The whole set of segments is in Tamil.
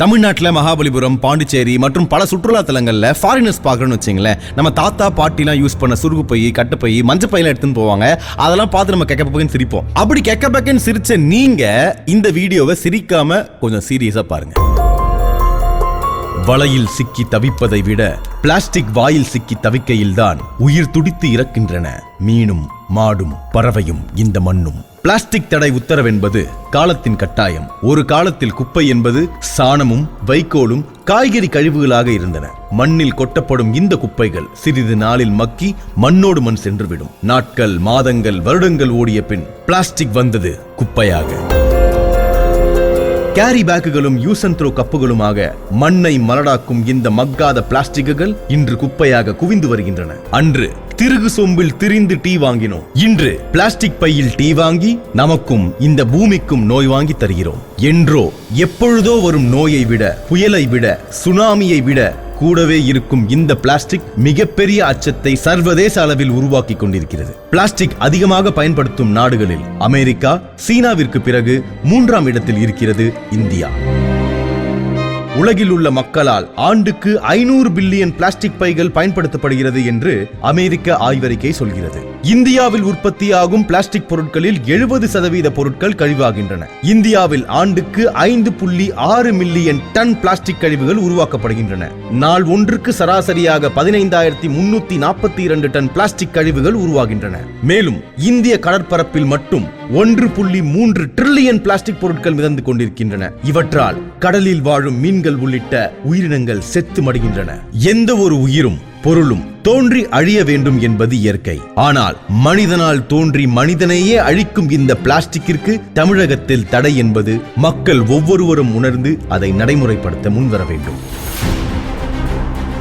தமிழ்நாட்டில் மகாபலிபுரம் பாண்டிச்சேரி மற்றும் பல சுற்றுலா தலங்களில் ஃபாரினர்ஸ் பார்க்குறோன்னு வச்சிங்களேன். நம்ம தாத்தா பாட்டிலாம் யூஸ் பண்ண சுருகு பை கட்டுப்பை மஞ்சள் பையெல்லாம் எடுத்துன்னு போவாங்க. அதெல்லாம் பார்த்து நம்ம கெக்கப்பக்கன்னு சிரிப்போம். அப்படி கெக்கப்பக்கன்னு சிரிச்ச நீங்கள் இந்த வீடியோவை சிரிக்காம கொஞ்சம் சீரியஸாக பாருங்க. வலையில் சிக்கி தவிப்பதை விட பிளாஸ்டிக் வாயில் சிக்கி தவிக்கையில்தான் உயிர் துடித்து இறக்கின்றன. மீனும் மாடும் பறவையும் இந்த மண்ணும். பிளாஸ்டிக் தடை உத்தரவென்பது காலத்தின் கட்டாயம். ஒரு காலத்தில் குப்பை என்பது சாணமும் வைக்கோலும் காய்கறி கழிவுகளாக இருந்தன. மண்ணில் கொட்டப்படும் இந்த குப்பைகள் சிறிது நாளில் மக்கி மண்ணோடு மண் சென்றுவிடும். நாட்கள் மாதங்கள் வருடங்கள் ஓடிய பின் பிளாஸ்டிக் வந்தது குப்பையாக. கேரி பேக்குகளும் யூஸ் அண்ட் த்ரோ கப்புகளுமாக மண்ணை மலடாக்கும் இந்த மக்காத பிளாஸ்டிக்குகள் இன்று குப்பையாக குவிந்து வருகின்றன. அன்று திருகு சொம்பில் திரிந்து டீ வாங்கினோம். இன்று பிளாஸ்டிக் பையில் டீ வாங்கி நமக்கும் இந்த பூமிக்கும் நோய் வாங்கி தருகிறோம். என்றோ எப்பொழுதோ வரும் நோயை விட புயலை விட சுனாமியை விட கூடவே இருக்கும் இந்த பிளாஸ்டிக் மிகப்பெரிய அச்சத்தை சர்வதேச அளவில் உருவாக்கி கொண்டிருக்கிறது. பிளாஸ்டிக் அதிகமாக பயன்படுத்தும் நாடுகளில் அமெரிக்கா சீனாவிற்கு பிறகு மூன்றாம் இடத்தில் இருக்கிறது இந்தியா. உலகில் உள்ள மக்களால் ஆண்டுக்கு ஐநூறு பில்லியன் பிளாஸ்டிக் பைகள் பயன்படுத்தப்படுகிறது என்று அமெரிக்க ஆய்வறிக்கை சொல்கிறது. இந்தியாவில் உற்பத்தியாகும் பிளாஸ்டிக் பொருட்களில் எழுபது சதவீத பொருட்கள் கழிவாகின்றன. இந்தியாவில் ஆண்டுக்கு ஐந்து புள்ளி ஆறு மில்லியன் டன் பிளாஸ்டிக் கழிவுகள் உருவாக்கப்படுகின்றன. நாள் ஒன்றுக்கு சராசரியாக பதினைந்தாயிரத்தி முன்னூத்தி நாற்பத்தி இரண்டு டன் பிளாஸ்டிக் கழிவுகள் உருவாகின்றன. மேலும் இந்திய கடற்பரப்பில் மட்டும் ஒன்று புள்ளி மூன்று டிரில்லியன் பிளாஸ்டிக் பொருட்கள் மிதந்து கொண்டிருக்கின்றன. இவற்றால் கடலில் வாழும் மீன்கள் உள்ளிட்ட உயிரினங்கள் செத்து மடிகின்றன. எந்த ஒரு உயிரும் பொருளும் தோன்றி அழிய வேண்டும் என்பது இயற்கை. ஆனால் மனிதனால் தோன்றி மனிதனையே அழிக்கும் இந்த பிளாஸ்டிக்கிற்கு தமிழகத்தில் தடை என்பது மக்கள் ஒவ்வொருவரும் உணர்ந்து அதை நடைமுறைப்படுத்த முன்வர வேண்டும்.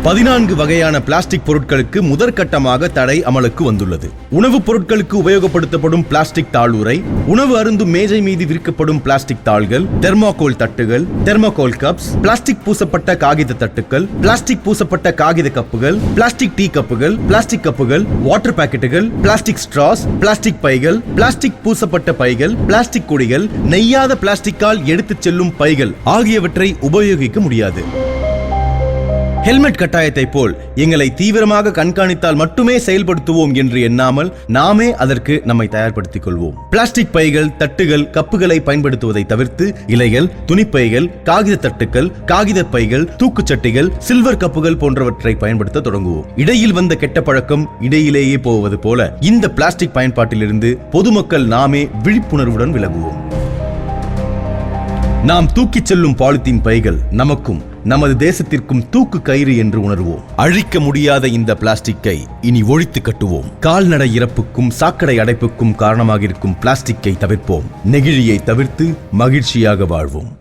பதினான்கு வகையான பிளாஸ்டிக் பொருட்களுக்கு முதற்கட்டமாக தடை அமலுக்கு வந்துள்ளது. உணவுப் பொருட்களுக்கு உபயோகப்படுத்தப்படும் பிளாஸ்டிக் தாளுரை உணவு அருந்தும் மேஜை மீது விற்கப்படும் பிளாஸ்டிக் தாள்கள் தெர்மாகோல் தட்டுகள் தெர்மாகோல் கப்ஸ் பிளாஸ்டிக் பூசப்பட்ட காகித தட்டுகள் பிளாஸ்டிக் பூசப்பட்ட காகித கப்புகள் பிளாஸ்டிக் டீ கப்புகள் பிளாஸ்டிக் கப்புகள் வாட்டர் பாக்கெட்டுகள் பிளாஸ்டிக் ஸ்ட்ராஸ் பிளாஸ்டிக் பைகள் பிளாஸ்டிக் பூசப்பட்ட பைகள் பிளாஸ்டிக் குடிகள் நெய்யாத பிளாஸ்டிக்கால் எடுத்துச் செல்லும் பைகள் ஆகியவற்றை உபயோகிக்க முடியாது. ஹெல்மெட் கட்டாயத்தை போல் எங்களை தீவிரமாக கண்காணித்தால் மட்டுமே செயல்படுத்துவோம் என்று எண்ணாமல் நாமே அதற்கு நம்மை தயார்படுத்திக் கொள்வோம். பிளாஸ்டிக் பைகள் தட்டுகள் கப்புகளை பயன்படுத்துவதை தவிர்த்து இலைகள் துணிப்பைகள் காகித தட்டுகள் காகித பைகள் தூக்குச்சட்டிகள் சில்வர் கப்புகள் போன்றவற்றை பயன்படுத்த தொடங்குவோம். இடையில் வந்த கெட்ட பழக்கம் இடையிலேயே போவது போல இந்த பிளாஸ்டிக் பயன்பாட்டிலிருந்து பொதுமக்கள் நாமே விழிப்புணர்வுடன் விலகுவோம். நாம் தூக்கிச் செல்லும் பாலித்தீன் பைகள் நமக்கும் நமது தேசத்திற்கும் தூக்கு கயிறு என்று உணர்வோம். அழிக்க முடியாத இந்த பிளாஸ்டிக்கை இனி ஒழித்து கட்டுவோம். கால்நடை இறப்புக்கும் சாக்கடை அடைப்புக்கும் காரணமாக இருக்கும் பிளாஸ்டிக்கை தவிர்ப்போம். நெகிழியை தவிர்த்து மகிழ்ச்சியாக வாழ்வோம்.